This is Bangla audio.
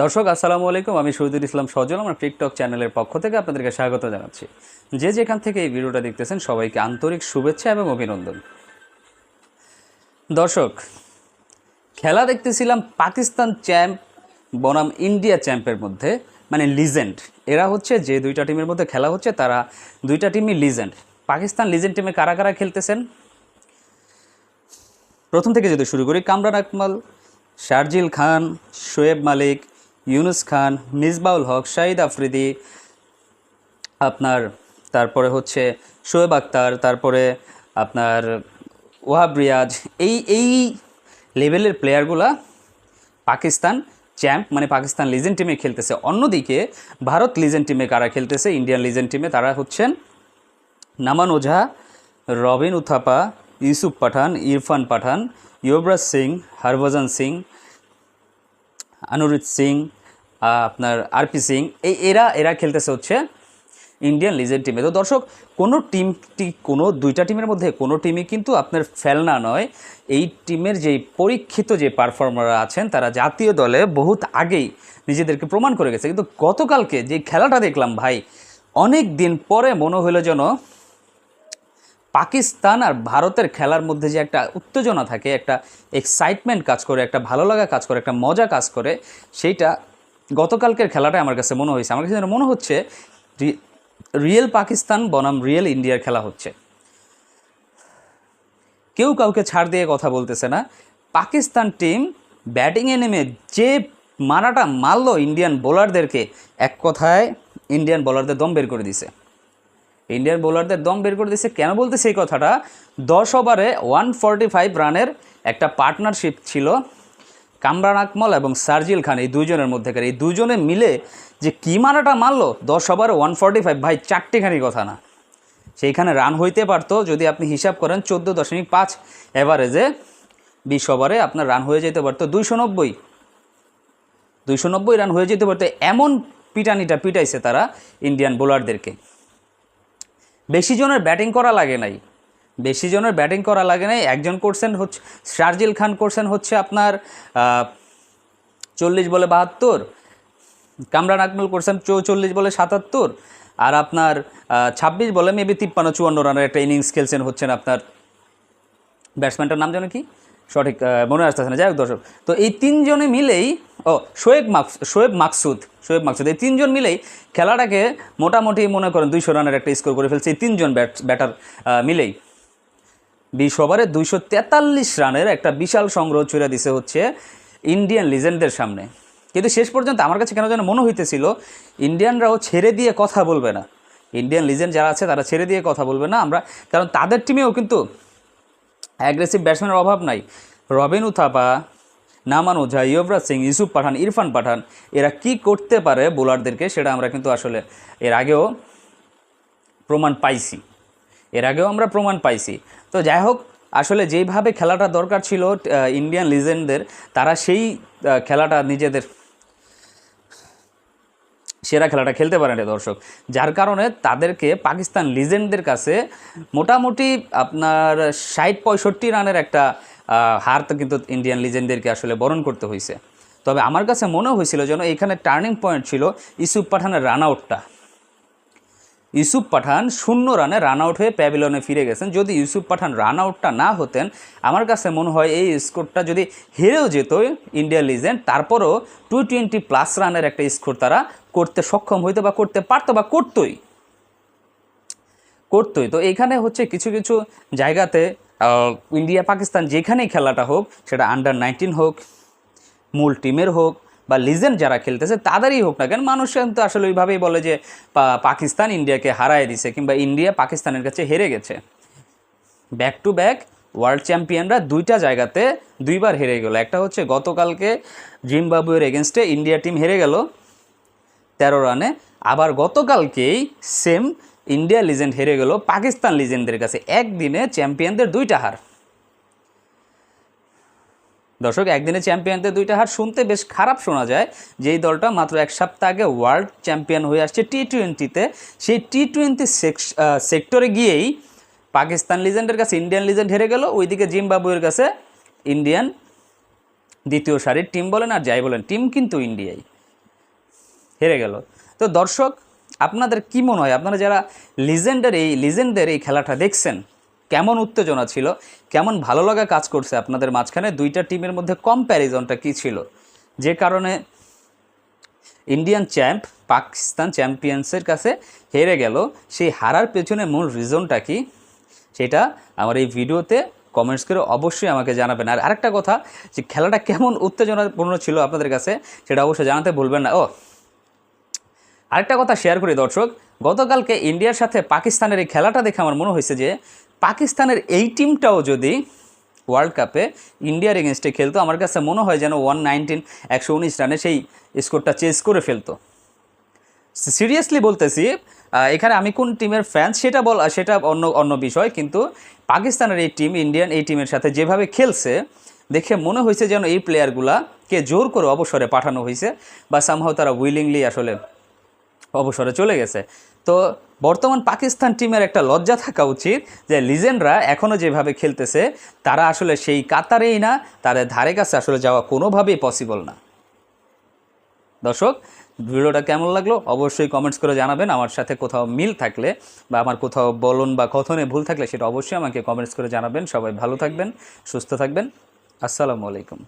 দর্শক, আসসালামু আলাইকুম। আমি শহীদুল ইসলাম সজল। আমার টিকটক চ্যানেলের পক্ষ থেকে আপনাদেরকে স্বাগত জানাচ্ছি। যে যেখান থেকে এই ভিডিওটা দেখতেছেন, সবাইকে আন্তরিক শুভেচ্ছা এবং অভিনন্দন। দর্শক, খেলা দেখতেছিলাম পাকিস্তান চ্যাম্প বনাম ইন্ডিয়া চ্যাম্পের মধ্যে মানে লিজেন্ড। এরা হচ্ছে, যে দুইটা টিমের মধ্যে খেলা হচ্ছে, তারা দুইটা টিমই লিজেন্ড। পাকিস্তান লিজেন্ড টিমে কারা কারা খেলতেছেন? প্রথম থেকে যদি শুরু করি, কামরান আকমাল, শারজিল খান, শোয়েব মালিক ইউনুস খান, মিসবাউল হক, শাহিদ আফ্রিদি, আপনার, তারপরে হচ্ছে শোয়েব আক্তার তারপরে আপনার ওয়াহাব রিয়াজ, এই এই লেভেলের প্লেয়ারগুলা পাকিস্তান চ্যাম্প মানে পাকিস্তান লিজেন্ড টিমে খেলতেছে। অন্যদিকে ভারত লিজেন্ড টিমে কারা খেলতেছে? ইন্ডিয়ান লিজেন্ড টিমে তারা হচ্ছেন নামান ওঝা, রবিন উথাপা, ইউসুফ পাঠান, ইরফান পাঠান, ইয়বরাজ সিং, হরভজন সিং অনুরিত সিং আপনার আরপি সিং, এই এরা এরা খেলতেছে হচ্ছে ইন্ডিয়ান লিজেন্ড টিমে। তো দর্শক, কোনো টিম কোনো দুইটা টিমের মধ্যে কোনো টিমই কিন্তু আপনার ফেলনা নয়। এই টিমের যে পরীক্ষিত যে পারফর্মাররা আছেন, তারা জাতীয় দলে বহুত আগেই নিজেদেরকে প্রমাণ করে গেছে। কিন্তু গতকালকে যে খেলাটা দেখলাম ভাই, অনেক দিন পরে মনে হলো যেন পাকিস্তান আর ভারতের খেলার মধ্যে যে একটা উত্তেজনা থাকে, একটা এক্সাইটমেন্ট কাজ করে, একটা ভালো লাগা কাজ করে, একটা মজা কাজ করে, সেইটা গতকালকের খেলাটা আমার কাছে মনে হয়েছে। আমার কাছে মনে হচ্ছে রিয়েল পাকিস্তান বনাম রিয়েল ইন্ডিয়ার খেলা হচ্ছে। কেউ কাউকে ছাড় দিয়ে কথা বলতেছে না। পাকিস্তান টিম ব্যাটিংয়ে নেমে যে মারাটা মারলো ইন্ডিয়ান বোলারদেরকে এক কথায় ইন্ডিয়ান বোলারদের দম বের করে দিছে। ইন্ডিয়ান বোলারদের দম বের করে দিচ্ছে কেন বলতে সেই কথাটা? দশ ওভারে ওয়ান ফর্টি ফাইভ রানের একটা পার্টনারশিপ ছিল কামরান আকমল এবং সার্জিল খান, এই দুজনের মধ্যেকার। এই দুজনে মিলে যে কী মারাটা মারলো, দশ ওভারে ওয়ান ফর্টি ফাইভ ভাই, চারটেখানি কথা না। সেইখানে রান হইতে পারতো, যদি আপনি হিসাব করেন চোদ্দ দশমিক পাঁচ এভারেজে বিশ ওভারে আপনার রান হয়ে যেতে পারতো দুইশো নব্বই। দুইশো নব্বই রান হয়ে যেতে পারতো, এমন পিটানিটা পিটাইছে তারা ইন্ডিয়ান বোলারদেরকে। বেশি জনের ব্যাটিং করা লাগে নাই। বেশি জনের ব্যাটিং করা লাগে নাই। একজন করছেন হচ্ছে, শারজিল খান করছেন হচ্ছে আপনার চল্লিশ বলে বাহাত্তর, কামরান আকমল করছেন চৌচল্লিশ বলে সাতাত্তর, আর আপনার ছাব্বিশ বলে মেবি তিপ্পান্ন চুয়ান্ন রানের একটা ইনিংস খেলছেন হচ্ছেন আপনার ব্যাটসম্যানটার নাম যেন কি? সঠিক মনে আসতেছে না। যাই হোক দর্শক, তো এই তিনজনে মিলেই, ও, শোয়েব মাকস শোয়েব মাকসুদ শোয়েব মাকসুদ, এই তিনজন মিলেই খেলাটাকে মোটামুটি মনে করেন দুইশো রানের একটা স্কোর করে ফেলছে এই তিনজন ব্যাট, ব্যাটার মিলেই। বিশ ওভারে দুইশো তেতাল্লিশ রানের একটা বিশাল সংগ্রহ ছুড়ে দিছে হচ্ছে ইন্ডিয়ান লিজেন্ডদের সামনে। কিন্তু শেষ পর্যন্ত আমার কাছে কেন যেন মনে হইতেছিল, ইন্ডিয়ানরাও ছেড়ে দিয়ে কথা বলবে না। ইন্ডিয়ান লিজেন্ড যারা আছে তারা ছেড়ে দিয়ে কথা বলবে না। আমরা, কারণ তাদের টিমেও কিন্তু অ্যাগ্রেসিভ ব্যাটসম্যানের অভাব নাই। রবিন উথাপা, নামান ওঝা ইয়বরাজ সিং, ইউসুফ পাঠান, ইরফান পাঠান, এরা কি করতে পারে বোলারদেরকে সেটা আমরা কিন্তু আসলে এর আগেও প্রমাণ পাইছি। এর আগেও আমরা প্রমাণ পাইছি। তো যাই হোক, আসলে যেইভাবে খেলাটা দরকার ছিল ইন্ডিয়ান লিজেন্ডদের, তারা সেই খেলাটা নিজেদের সেরা খেলাটা খেলতে পারে না দর্শক। যার কারণে তাদেরকে পাকিস্তান লিজেন্ডদের কাছে মোটামুটি আপনার ষাট পঁয়ষট্টি রানের একটা হার তো কিন্তু ইন্ডিয়ান লিজেন্ডদেরকে আসলে বরণ করতে হয়েছে তবে আমার কাছে মনে হয়েছিল যেন এখানে টার্নিং পয়েন্ট ছিল ইসুফ পাঠানের রান আউটটা। ইউসুফ পাঠান শূন্য রানে রান আউট হয়ে প্যাভিলনে ফিরে গেছেন। যদি ইউসুফ পাঠান রান আউটটা না হতেন, আমার কাছে মনে হয় এই স্কোরটা যদি হেরেও যেত ইন্ডিয়া লিজেন্ড তারপরও টু টোয়েন্টি প্লাস রানের একটা স্কোর তারা করতে সক্ষম হইতো বা করতে পারতো বা করতোই। করতোই। তো এখানে হচ্ছে কিছু কিছু জায়গাতে ইন্ডিয়া পাকিস্তান যেখানেই খেলাটা হোক, সেটা আন্ডার নাইনটিন হোক, মূল টিমের হোক বা লিজেন্ড যারা খেলতেছে, তাদেরই হোক না কেন মানুষ কিন্তু আসলে ওইভাবেই বলে যে পাকিস্তান ইন্ডিয়াকে হারায় দিছে কিংবা ইন্ডিয়া পাকিস্তানের কাছে হেরে গেছে। ব্যাক টু ব্যাক ওয়ার্ল্ড চ্যাম্পিয়নরা দুইটা জায়গাতে দুইবার হেরে গেল। একটা হচ্ছে গতকালকে জিম্বাবুয়ের এগেনস্টে ইন্ডিয়া টিম হেরে গেল তেরো রানে আবার গতকালকেই সেম ইন্ডিয়া লিজেন্ড হেরে গেল পাকিস্তান লিজেন্ডদের কাছে। একদিনে চ্যাম্পিয়নদের দুইটা হার। দর্শক, একদিনে চ্যাম্পিয়নদের দুইটা হার শুনতে বেশ খারাপ শোনা যায়। যেই দলটা মাত্র এক সপ্তাহ আগে ওয়ার্ল্ড চ্যাম্পিয়ন হয়ে আসছে টি টোয়েন্টিতে সেই টি টোয়েন্টি সেক্টরে গিয়েই পাকিস্তান লিজেন্ডের কাছে, ইন্ডিয়ান লিজেন্ড হেরে গেল। ওইদিকে জিম্বাবুয়ের কাছে ইন্ডিয়ান দ্বিতীয় সারির টিম বলেন আর যাই বলেন, টিম কিন্তু ইন্ডিয়াই হেরে গেল। তো দর্শক, আপনাদের কি মনে হয়? আপনারা যারা লিজেন্ডের এই লিজেন্ডের এই খেলাটা দেখছেন কেমন উত্তেজনা ছিল, কেমন ভালো লাগা কাজ করছে আপনাদের মাঝখানে, দুইটা টিমের মধ্যে কম্প্যারিজনটা কি ছিল? যে কারণে ইন্ডিয়ান চ্যাম্প পাকিস্তান চ্যাম্পিয়ন্সের কাছে হেরে গেল, সেই হারার পেছনে মূল রিজনটা কি? সেটা আমার এই ভিডিওতে কমেন্টস করে অবশ্যই আমাকে জানাবেন। আর আরেকটা কথা, যে খেলাটা কেমন উত্তেজনাপূর্ণ ছিল আপনাদের কাছে, সেটা অবশ্যই জানাতে ভুলবেন না। ও, আরেকটা কথা শেয়ার করি দর্শক, গতকালকে ইন্ডিয়ার সাথে পাকিস্তানের এই খেলাটা দেখে আমার মনে হয়েছে যে পাকিস্তানের এই টিমটাও যদি ওয়ার্ল্ড কাপে ইন্ডিয়ার এগেনস্টে খেলতো, আমার কাছে মনে হয় যেন ওয়ান নাইনটিন একশো উনিশ রানে সেই স্কোরটা চেঞ্জ করে ফেলতো। সিরিয়াসলি বলতেছি এখানে আমি কোন টিমের ফ্যান সেটা বল, সেটা অন্য অন্য বিষয়, কিন্তু পাকিস্তানের এই টিম ইন্ডিয়ান এই টিমের সাথে যেভাবে খেলছে, দেখে মনে হয়েছে যেন এই প্লেয়ারগুলাকে জোর করে অবসরে পাঠানো হয়েছে বা সামহাও তারা উইলিংলি আসলে অবসরে চলে গেছে। তো বর্তমান পাকিস্তান টিমের একটা লজ্জা থাকা উচিত যে লিজেন্ডরা এখনও যেভাবে খেলতেছে, তারা আসলে সেই কাতারেই না, তাদের ধারে কাছে আসলে যাওয়া কোনোভাবেই পসিবল না। দর্শক, ভিডিওটা কেমন লাগল অবশ্যই কমেন্টস করে জানাবেন। আমার সাথে কোথাও মিল থাকলে বা আমার কোথাও বলন বা কথনে ভুল থাকলে সেটা অবশ্যই আমাকে কমেন্টস করে জানাবেন। সবাই ভালো থাকবেন, সুস্থ থাকবেন। আসসালামু আলাইকুম।